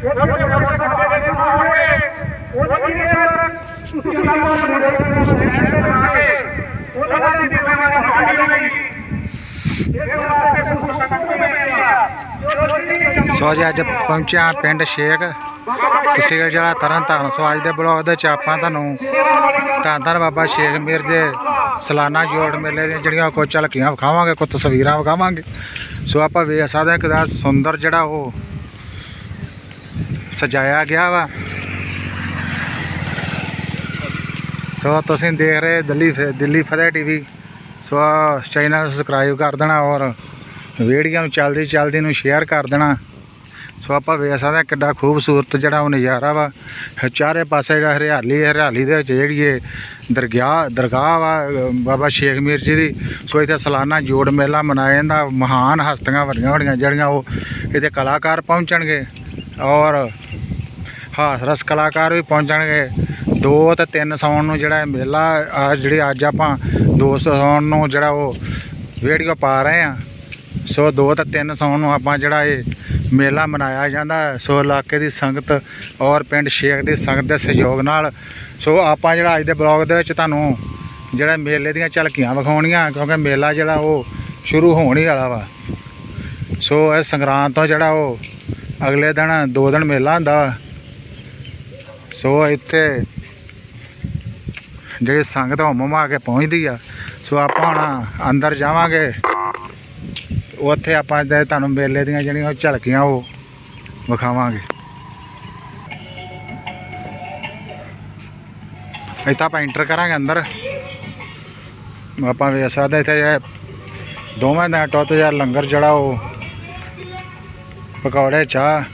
ਸੋ ਜੀ, ਅੱਜ ਪਹੁੰਚਿਆ ਪਿੰਡ ਸ਼ੇਖ ਤਹਿਸੀਲ ਜ਼ਿਲ੍ਹਾ ਤਰਨਤਾਰਨ ਸੋ ਅੱਜ ਦੇ ਬਲੌਗ ਦੇ 'ਚ ਆਪਾਂ ਤੁਹਾਨੂੰ ਧੰਨ ਧੰਨ ਬਾਬਾ ਸ਼ੇਖ ਮੀਰ ਦੇ ਸਾਲਾਨਾ ਜੋੜ ਮੇਲੇ ਦੀਆਂ ਜਿਹੜੀਆਂ ਕੁਝ ਝਲਕੀਆਂ ਵਿਖਾਵਾਂਗੇ, ਕੁਝ ਤਸਵੀਰਾਂ ਵਿਖਾਵਾਂਗੇ। ਸੋ ਆਪਾਂ ਵੇਖ ਸਕਦੇ ਹਾਂ ਕਿਦਾ ਸੁੰਦਰ ਜਿਹੜਾ ਉਹ ਸਜਾਇਆ ਗਿਆ ਵਾ। ਸੋ ਤੁਸੀਂ ਦੇਖ ਰਹੇ ਦਿੱਲੀ ਫ- ਦਿੱਲੀ ਫਤਿਹ ਟੀਵੀ। ਸੋ ਚੈਨਲ ਸਬਸਕ੍ਰਾਈਬ ਕਰ ਦੇਣਾ ਔਰ ਵੀਡੀਓ ਨੂੰ ਚੱਲਦੀ ਚੱਲਦੀ ਨੂੰ ਸ਼ੇਅਰ ਕਰ ਦੇਣਾ। ਸੋ ਆਪਾਂ ਵੇਖ ਸਕਦੇ ਹਾਂ ਕਿੱਡਾ ਖੂਬਸੂਰਤ ਜਿਹੜਾ ਉਹ ਨਜ਼ਾਰਾ ਵਾ। ਚਾਰੇ ਪਾਸੇ ਜਿਹੜਾ ਹਰਿਆਲੀ ਹਰਿਆਲੀ ਦੇ ਵਿੱਚ ਜਿਹੜੀ ਇਹ ਦਰਗਾਹ ਦਰਗਾਹ ਵਾ, ਬਾਬਾ ਸ਼ੇਖ ਮੀਰ ਜੀ ਦੀ। ਸੋ ਇੱਥੇ ਸਾਲਾਨਾ ਜੋੜ ਮੇਲਾ ਮਨਾਇਆ ਜਾਂਦਾ। ਮਹਾਨ ਹਸਤੀਆਂ ਵੱਡੀਆਂ ਵੱਡੀਆਂ ਜਿਹੜੀਆਂ ਉਹ ਇੱਥੇ ਕਲਾਕਾਰ ਪਹੁੰਚਣਗੇ। ਔਰ ਹਾਸ ਰਸ ਕਲਾਕਾਰ ਵੀ ਪਹੁੰਚਣਗੇ। ਦੋ ਤੇ ਤਿੰਨ ਸੌਣ ਨੂੰ ਜਿਹੜਾ ਮੇਲਾ, ਆ ਜਿਹੜੀ ਅੱਜ ਆਪਾਂ ਦੋ ਸੌਣ ਨੂੰ ਜਿਹੜਾ ਉਹ ਵੀਡੀਓ ਪਾ ਰਹੇ ਆ ਸੋ ਦੋ ਤੇ ਤਿੰਨ ਸੌਣ ਨੂੰ ਆਪਾਂ ਜਿਹੜਾ ਇਹ ਮੇਲਾ ਮਨਾਇਆ ਜਾਂਦਾ ਸੋ ਇਲਾਕੇ ਦੀ ਸੰਗਤ ਔਰ ਪਿੰਡ ਸ਼ੇਖ ਦੀ ਸੰਗਤ ਦੇ ਸਹਿਯੋਗ ਨਾਲ, ਸੋ ਆਪਾਂ ਜਿਹੜਾ ਅੱਜ ਦੇ ਬਲੌਗ ਦੇ ਵਿੱਚ ਤੁਹਾਨੂੰ ਜਿਹੜਾ ਮੇਲੇ ਦੀਆਂ ਝਲਕੀਆਂ ਵਿਖਾਉਣੀਆਂ, ਕਿਉਂਕਿ ਮੇਲਾ ਜਿਹੜਾ ਉਹ ਸ਼ੁਰੂ ਹੋਣ ਹੀ ਵਾਲਾ ਵਾ। ਸੋ ਇਹ ਸੰਗਰਾਂਦ ਤੋਂ ਜਿਹੜਾ ਉਹ ਅਗਲੇ ਦਿਨ ਦੋ ਦਿਨ ਮੇਲਾ ਹੁੰਦਾ ਸੋ ਇੱਥੇ ਜਿਹੜੀ ਸੰਗਤ ਹੁਮ ਆ ਕੇ ਪਹੁੰਚਦੀ ਆ। ਸੋ ਆਪਾਂ ਹੁਣ ਅੰਦਰ ਜਾਵਾਂਗੇ। ਉੱਥੇ ਆਪਾਂ ਤੁਹਾਨੂੰ ਮੇਲੇ ਦੀਆਂ ਜਿਹੜੀਆਂ ਉਹ ਝਲਕੀਆਂ ਉਹ ਵਿਖਾਵਾਂਗੇ। ਇੱਥੇ ਆਪਾਂ ਐਂਟਰ ਕਰਾਂਗੇ ਅੰਦਰ। ਆਪਾਂ ਵੇਖ ਸਕਦੇ ਇੱਥੇ ਜਿਹੜੇ ਦੋਵੇਂ ਦਾ ਟੁੱਟ ਜਾਂ ਲੰਗਰ ਜਿਹੜਾ ਉਹ ਪਕੌੜੇ, ਚਾਹ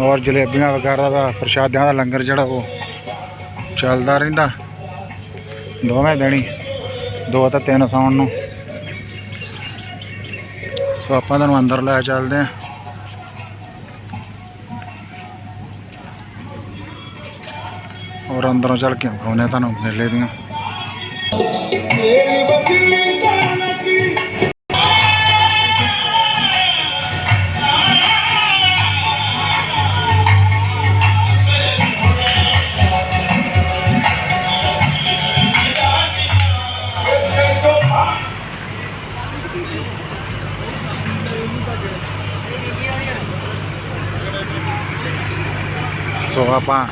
ਔਰ ਜਲੇਬੀਆਂ ਵਗੈਰਾ ਦਾ ਪ੍ਰਸ਼ਾਦਿਆਂ ਦਾ ਲੰਗਰ ਜਿਹੜਾ ਉਹ ਚੱਲਦਾ ਰਹਿੰਦਾ। ਦੋਵੇਂ ਦਿਨੀ ਦੋ ਤਾਂ ਤਿੰਨ ਸੌਣ ਨੂੰ। ਸੋ ਆਪਾਂ ਤੁਹਾਨੂੰ ਅੰਦਰ ਲੈ ਚੱਲਦੇ ਹਾਂ। ਔਰ ਅੰਦਰੋਂ ਚੱਲ ਕੇ ਵਿਖਾਉਂਦੇ ਹਾਂ ਤੁਹਾਨੂੰ ਮੇਲੇ ਦੀਆਂ। ਸੋ ਆਪਾਂ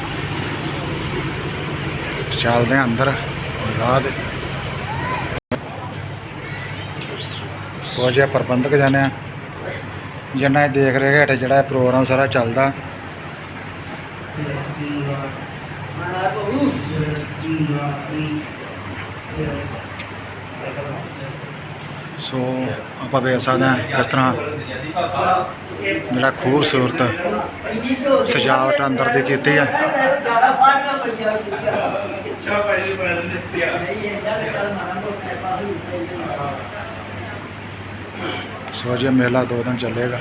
ਚੱਲਦੇ ਹਾਂ ਅੰਦਰ ਲਗਾ ਸੋ ਜੇ ਪ੍ਰਬੰਧਕ ਜਾਣੇ ਆ ਜਿੰਨਾ ਇਹ ਦੇਖ ਰਹੇ ਹੇਠ ਜਿਹੜਾ ਪ੍ਰੋਗਰਾਮ ਸਾਰਾ ਚੱਲਦਾ। ਸੋ ਆਪਾਂ ਵੇਖ ਸਕਦੇ ਹਾਂ ਕਿਸ ਤਰ੍ਹਾਂ ਜਿਹੜਾ ਖੂਬਸੂਰਤ ਸਜਾਵਟ ਅੰਦਰ ਦੀ ਕੀਤੀ ਹੈ ਸੋ ਜੇ ਮੇਲਾ ਦੋ ਦਿਨ ਚੱਲੇਗਾ।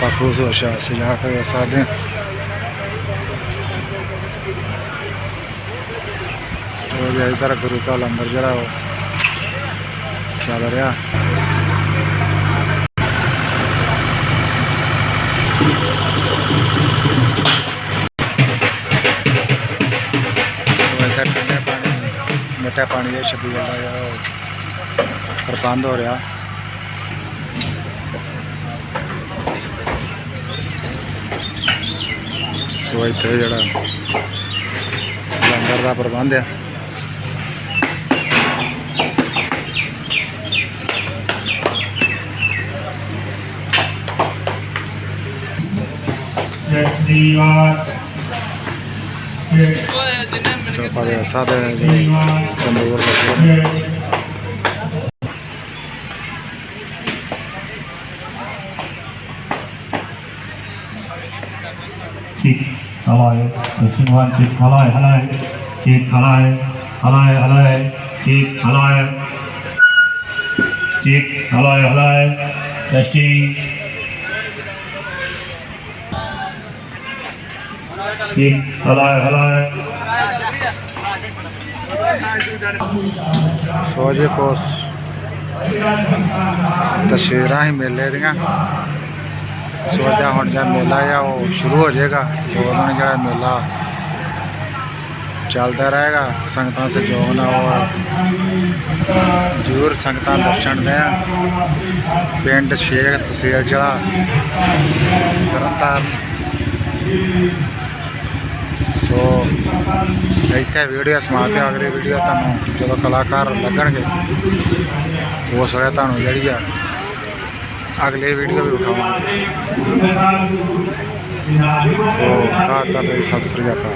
ਸੋ ਆਪਾਂ ਖੂਬਸੂਰਤ ਸਜਾ- ਸਜਾਵਟ ਵੇਖ ਸਕਦੇ ਹਾਂ ਉਹ ਜੇ ਇਧਰ ਗੁਰੂ ਕਾ ਲੰਗਰ ਜਿਹੜਾ ਉਹ ਚੱਲ ਰਿਹਾ ਸੋ ਇੱਥੇ ਠੰਡੇ ਪਾਣੀ ਮਿੱਠਾ ਪਾਣੀ ਦੇ ਛਬੀਲ ਦਾ ਜਿਹੜਾ ਉਹ ਪ੍ਰਬੰਧ ਹੋ ਰਿਹਾ ਸੋ ਇੱਥੇ ਜਿਹੜਾ ਲੰਗਰ ਦਾ ਪ੍ਰਬੰਧ ਆ ਤੇ ਆਪਾਂ ਦੇ ਸਾਦੇ ਤੰਦੂਰ हवाए हलाए हलाए चीख हलाए हलाए हलाए चेक हलाए चेक हलाए हलाए हलाए हलाए सोजे कोस तस्वीर ही मिल रही ਹੀ ਹੁਣ ਜਿਹੜਾ ਮੇਲਾ ਆ, ਉਹ ਸ਼ੁਰੂ ਹੋ ਜਾਏਗਾ। ਦੋ ਦਿਨ ਜਿਹੜਾ ਮੇਲਾ ਚੱਲਦਾ ਰਹੇਗਾ, ਸੰਗਤਾਂ ਸਹਿਯੋਗ ਨਾਲ ਔਰ ਜ਼ਰੂਰ ਸੰਗਤਾਂ ਦਰਸ਼ਨ ਦੇਣ। ਪਿੰਡ ਸ਼ੇਖ ਤਹਿਸੀਲ ਜ਼ਿਲ੍ਹਾ ਤਰਨਤਾਰਨ। ਸੋ ਇੱਥੇ ਵੀਡੀਓ ਸਮਾਪਤ ਹੈ ਅਗਲੀ ਵੀਡੀਓ ਤੁਹਾਨੂੰ ਜਦੋਂ ਕਲਾਕਾਰ ਲੱਗਣਗੇ, ਉਸ ਵੇਲੇ ਤੁਹਾਨੂੰ ਜਿਹੜੀ ਆ ਅਗਲੀ ਵੀਡੀਓ ਵੀ ਵਿਖਾਵਾਂਗੇ ਸੋ ਤਾਂ ਤਾਂ ਸਤਿ ਸ੍ਰੀ ਅਕਾਲ।